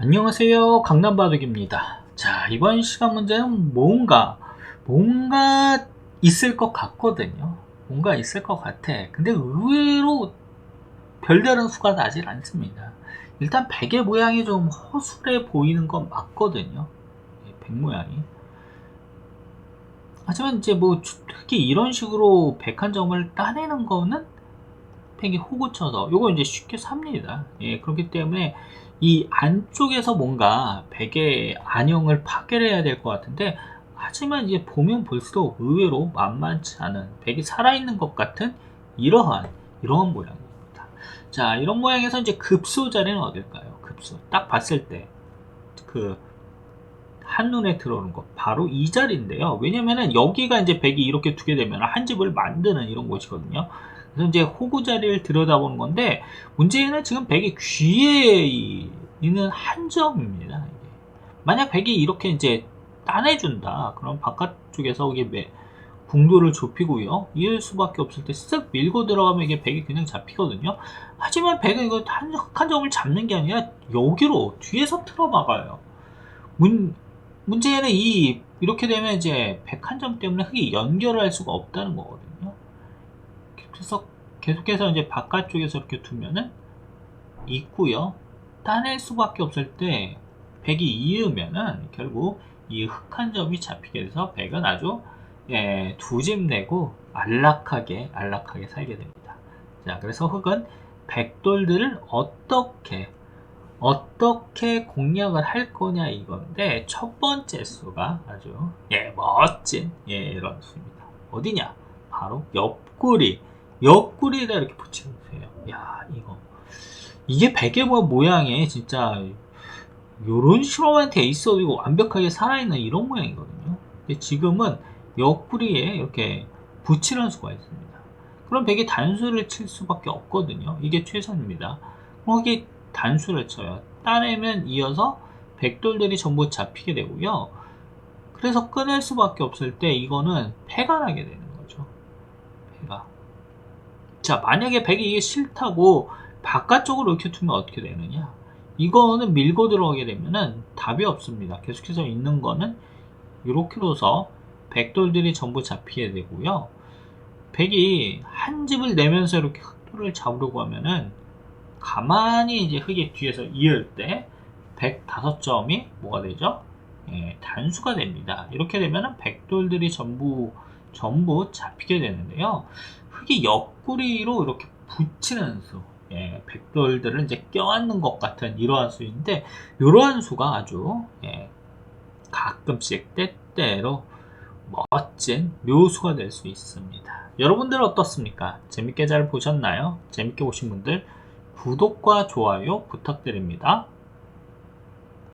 안녕하세요. 강남바둑입니다. 자 이번 시간 문제는 뭔가 뭔가 있을 것 같거든요. 뭔가 있을 것 같아. 근데 의외로 별다른 수가 나질 않습니다. 일단 베개 모양이 좀 허술해 보이는 건 맞거든요. 예, 백 모양이. 하지만 이제 뭐 특히 이런 식으로 백한 점을 따내는 거는 팩이 호구 쳐서 요거 이제 쉽게 삽니다. 예 그렇기 때문에 이 안쪽에서 뭔가 베개 안형을 파괴를 해야 될 것 같은데 하지만 이제 보면 볼수록 의외로 만만치 않은 백이 살아있는 것 같은 이러한 이러한 모양입니다. 자 이런 모양에서 이제 급소 자리는 어딜까요? 급소. 딱 봤을 때 그 한눈에 들어오는 거 바로 이 자리인데요 왜냐면은 여기가 이제 백이 이렇게 두게 되면 한 집을 만드는 이런 곳이거든요 그래서 이제 호구 자리를 들여다보는 건데 문제는 지금 백이 귀에 이- 있는 한 점입니다. 만약 백이 이렇게 이제 따내준다. 그럼 바깥쪽에서 이게 매- 궁도를 좁히고요. 이을 수밖에 없을 때 쓱 밀고 들어가면 이게 백이 그냥 잡히거든요. 하지만 백은 이거 한, 한 점을 잡는 게 아니라 여기로 뒤에서 틀어 막아요. 문, 문제는 이 이렇게 되면 이제 백한점 때문에 흙이 연결을 할 수가 없다는 거거든요. 그래서 계속해서 이제 바깥쪽에서 이렇게 두면은 있고요. 따낼 수밖에 없을 때 백이 이으면은 결국 이 흑한 점이 잡히게 돼서 백은 아주 예, 두 집 내고 안락하게 안락하게 살게 됩니다. 자, 그래서 흑은 백돌들을 어떻게 어떻게 공략을 할 거냐 이건데 첫 번째 수가 아주 예 멋진 예 이런 수입니다. 어디냐? 바로 옆구리 옆구리에다 이렇게 붙이는 거예요. 야 이거 이게 베개 모- 모양의 진짜 요런 돼 있어도 이거 완벽하게 살아있는 이런 모양이거든요. 근데 지금은 옆구리에 이렇게 붙이는 수가 있습니다. 그럼 백이 단수를 칠 수밖에 없거든요. 이게 최선입니다. 거기 단수를 쳐요. 따내면 이어서 백돌들이 전부 잡히게 되고요. 그래서 끊을 수밖에 없을 때 이거는 패가 나게 되는 거죠. 패가. 자, 만약에 백이 이게 싫다고 바깥쪽으로 이렇게 두면 어떻게 되느냐? 이거는 밀고 들어가게 되면은 답이 없습니다. 계속해서 있는 거는 이렇게 둬서 백돌들이 전부 잡히게 되고요. 백이 한 집을 내면서 이렇게 흑돌을 잡으려고 하면은 가만히 이제 흑의 뒤에서 이을 때 105점이 뭐가 되죠? 예, 단수가 됩니다. 이렇게 되면은 백돌들이 전부 전부 잡히게 되는데요. 흑이 옆구리로 이렇게 붙이는 수, 예, 백돌들을 이제 껴안는 것 같은 이러한 수인데 이러한 수가 아주 예, 가끔씩 때때로 멋진 묘수가 될 수 있습니다. 여러분들 어떻습니까? 재밌게 잘 보셨나요? 재밌게 보신 분들 구독과 좋아요 부탁드립니다.